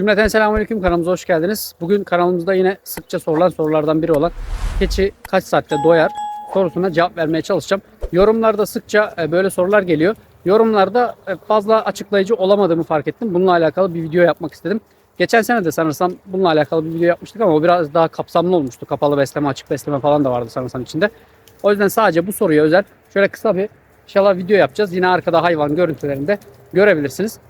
Cümleten selamünaleyküm kanalımıza hoş geldiniz. Bugün kanalımızda yine sıkça sorulan sorulardan biri olan keçi kaç saatte doyar sorusuna cevap vermeye çalışacağım. Yorumlarda sıkça e, böyle sorular geliyor. Yorumlarda e, fazla açıklayıcı olamadığımı fark ettim. Bununla alakalı bir video yapmak istedim. Geçen sene de sanırsam bununla alakalı bir video yapmıştık ama o biraz daha kapsamlı olmuştu. Kapalı besleme, açık besleme falan da vardı sanırsam içinde. O yüzden sadece bu soruya özel şöyle kısa bir inşallah video yapacağız. Yine arkada hayvan görüntülerinde görebilirsiniz.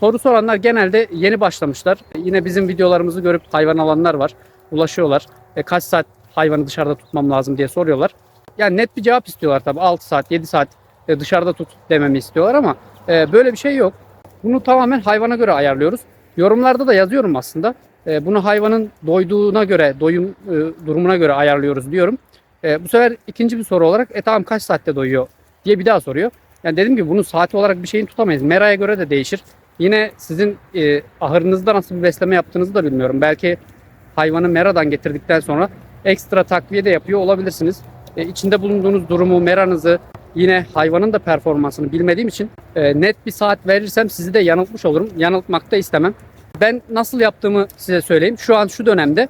Soru soranlar genelde yeni başlamışlar. Yine bizim videolarımızı görüp hayvan alanlar var. Ulaşıyorlar. E, kaç saat hayvanı dışarıda tutmam lazım diye soruyorlar. Yani net bir cevap istiyorlar tabii. 6 saat, 7 saat e, dışarıda tut dememi istiyorlar ama e, böyle bir şey yok. Bunu tamamen hayvana göre ayarlıyoruz. Yorumlarda da yazıyorum aslında. E, bunu hayvanın doyduğuna göre, doyum e, durumuna göre ayarlıyoruz diyorum. E, bu sefer ikinci bir soru olarak e tamam kaç saatte doyuyor diye bir daha soruyor. Yani dediğim gibi bunu saati olarak bir şeyin tutamayız. Meraya göre de değişir. Yine sizin e, ahırınızda nasıl bir besleme yaptığınızı da bilmiyorum. Belki hayvanı meradan getirdikten sonra ekstra takviye de yapıyor olabilirsiniz. E, içinde bulunduğunuz durumu, meranızı, yine hayvanın da performansını bilmediğim için e, net bir saat verirsem sizi de yanıltmış olurum. Yanıltmak da istemem. Ben nasıl yaptığımı size söyleyeyim. Şu an şu dönemde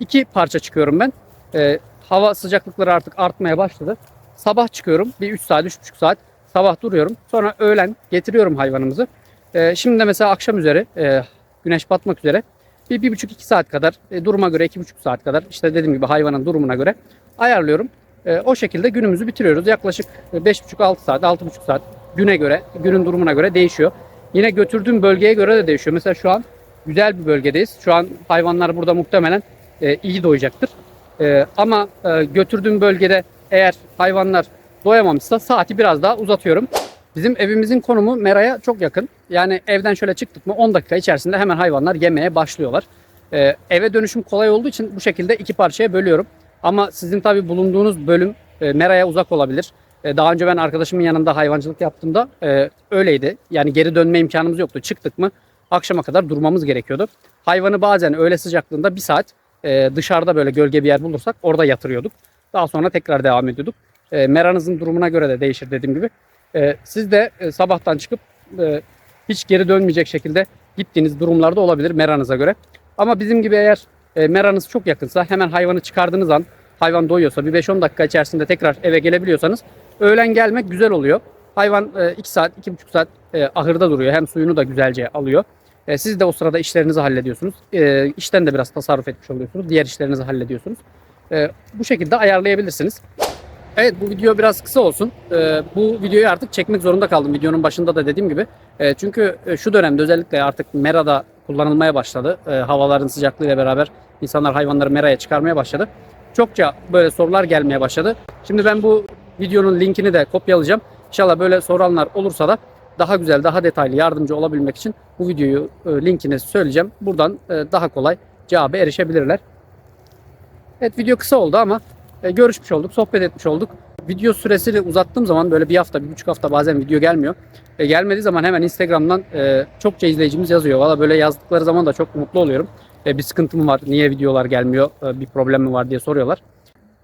iki parça çıkıyorum ben. E, hava sıcaklıkları artık artmaya başladı. Sabah çıkıyorum. Bir 3 saat, 3,5 saat. Sabah duruyorum. Sonra öğlen getiriyorum hayvanımızı. Ee, şimdi de mesela akşam üzeri e, güneş batmak üzere bir, bir buçuk iki saat kadar e, duruma göre iki buçuk saat kadar işte dediğim gibi hayvanın durumuna göre ayarlıyorum. E, o şekilde günümüzü bitiriyoruz. Yaklaşık e, beş buçuk altı saat altı buçuk saat güne göre günün durumuna göre değişiyor. Yine götürdüğüm bölgeye göre de değişiyor. Mesela şu an güzel bir bölgedeyiz. Şu an hayvanlar burada muhtemelen iyi doyacaktır. Ama götürdüğüm bölgede eğer hayvanlar doyamamışsa saati biraz daha uzatıyorum. Bizim evimizin konumu Mera'ya çok yakın. Yani evden şöyle çıktık mı 10 dakika içerisinde hemen hayvanlar yemeye başlıyorlar. Ee, eve dönüşüm kolay olduğu için bu şekilde iki parçaya bölüyorum. Ama sizin tabi bulunduğunuz bölüm e, Mera'ya uzak olabilir. E, daha önce ben arkadaşımın yanında hayvancılık yaptığımda e, öyleydi. Yani geri dönme imkanımız yoktu. Çıktık mı akşama kadar durmamız gerekiyordu. Hayvanı bazen öğle sıcaklığında bir saat e, dışarıda böyle gölge bir yer bulursak orada yatırıyorduk. Daha sonra tekrar devam ediyorduk. E, meranızın durumuna göre de değişir dediğim gibi. E, siz de e, sabahtan çıkıp e, hiç geri dönmeyecek şekilde gittiğiniz durumlarda olabilir meranıza göre. Ama bizim gibi eğer e, meranız çok yakınsa hemen hayvanı çıkardığınız an hayvan doyuyorsa bir 5-10 dakika içerisinde tekrar eve gelebiliyorsanız öğlen gelmek güzel oluyor. Hayvan 2 saat, 2,5 saat e, ahırda duruyor. Hem suyunu da güzelce alıyor. E, siz de o sırada işlerinizi hallediyorsunuz. E, işten de biraz tasarruf etmiş oluyorsunuz. Diğer işlerinizi hallediyorsunuz. E, bu şekilde ayarlayabilirsiniz. Evet bu video biraz kısa olsun. Ee, bu videoyu artık çekmek zorunda kaldım. Videonun başında da dediğim gibi. Ee, çünkü e, şu dönemde özellikle artık merada kullanılmaya başladı. Ee, havaların sıcaklığıyla beraber insanlar hayvanları meraya çıkarmaya başladı. Çokça böyle sorular gelmeye başladı. Şimdi ben bu videonun linkini de kopyalayacağım. İnşallah böyle soranlar olursa da daha güzel, daha detaylı yardımcı olabilmek için bu videoyu e, linkini söyleyeceğim. Buradan e, daha kolay cevaba erişebilirler. Evet video kısa oldu ama e, görüşmüş olduk, sohbet etmiş olduk. Video süresini uzattığım zaman böyle bir hafta, bir buçuk hafta bazen video gelmiyor. E, gelmediği zaman hemen Instagram'dan e, çokça izleyicimiz yazıyor. Valla böyle yazdıkları zaman da çok mutlu oluyorum. E, bir sıkıntı mı var, niye videolar gelmiyor, e, bir problem mi var diye soruyorlar.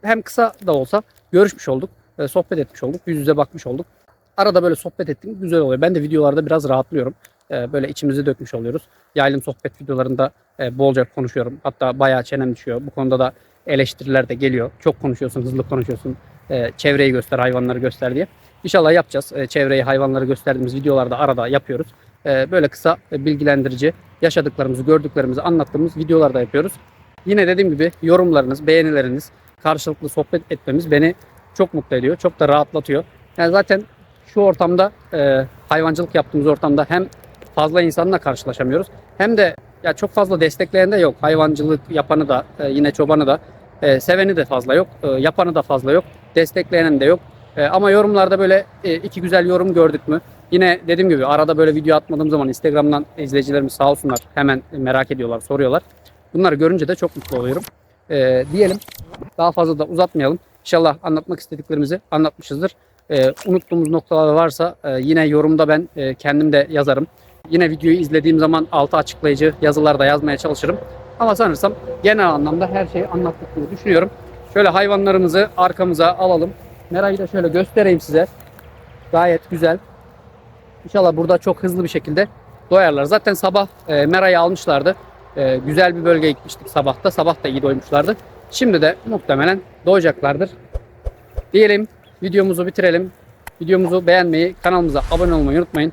Hem kısa da olsa görüşmüş olduk, e, sohbet etmiş olduk, yüz yüze bakmış olduk. Arada böyle sohbet ettiğim güzel oluyor. Ben de videolarda biraz rahatlıyorum. E, böyle içimizi dökmüş oluyoruz. Yaylım sohbet videolarında e, bolca konuşuyorum. Hatta bayağı çenem düşüyor. Bu konuda da eleştiriler de geliyor. Çok konuşuyorsun, hızlı konuşuyorsun. E, çevreyi göster, hayvanları göster diye. İnşallah yapacağız. E, çevreyi, hayvanları gösterdiğimiz videolarda arada yapıyoruz. E, böyle kısa, e, bilgilendirici, yaşadıklarımızı, gördüklerimizi anlattığımız videolarda yapıyoruz. Yine dediğim gibi yorumlarınız, beğenileriniz, karşılıklı sohbet etmemiz beni çok mutlu ediyor. Çok da rahatlatıyor. Yani zaten şu ortamda, e, hayvancılık yaptığımız ortamda hem fazla insanla karşılaşamıyoruz hem de ya çok fazla destekleyen de yok. Hayvancılık yapanı da e, yine çobanı da e, seveni de fazla yok. E, yapanı da fazla yok. Destekleyen de yok. E, ama yorumlarda böyle e, iki güzel yorum gördük mü? Yine dediğim gibi arada böyle video atmadığım zaman Instagram'dan izleyicilerimiz sağ olsunlar hemen merak ediyorlar, soruyorlar. Bunları görünce de çok mutlu oluyorum. E, diyelim daha fazla da uzatmayalım. İnşallah anlatmak istediklerimizi anlatmışızdır. E, unuttuğumuz noktalar varsa e, yine yorumda ben e, kendim de yazarım. Yine videoyu izlediğim zaman altı açıklayıcı yazılar da yazmaya çalışırım. Ama sanırsam genel anlamda her şeyi anlattık diye düşünüyorum. Şöyle hayvanlarımızı arkamıza alalım. Merayı da şöyle göstereyim size. Gayet güzel. İnşallah burada çok hızlı bir şekilde doyarlar. Zaten sabah e, merayı almışlardı. E, güzel bir bölgeye gitmiştik sabahta. Sabah da iyi doymuşlardı. Şimdi de muhtemelen doyacaklardır. Diyelim videomuzu bitirelim. Videomuzu beğenmeyi, kanalımıza abone olmayı unutmayın.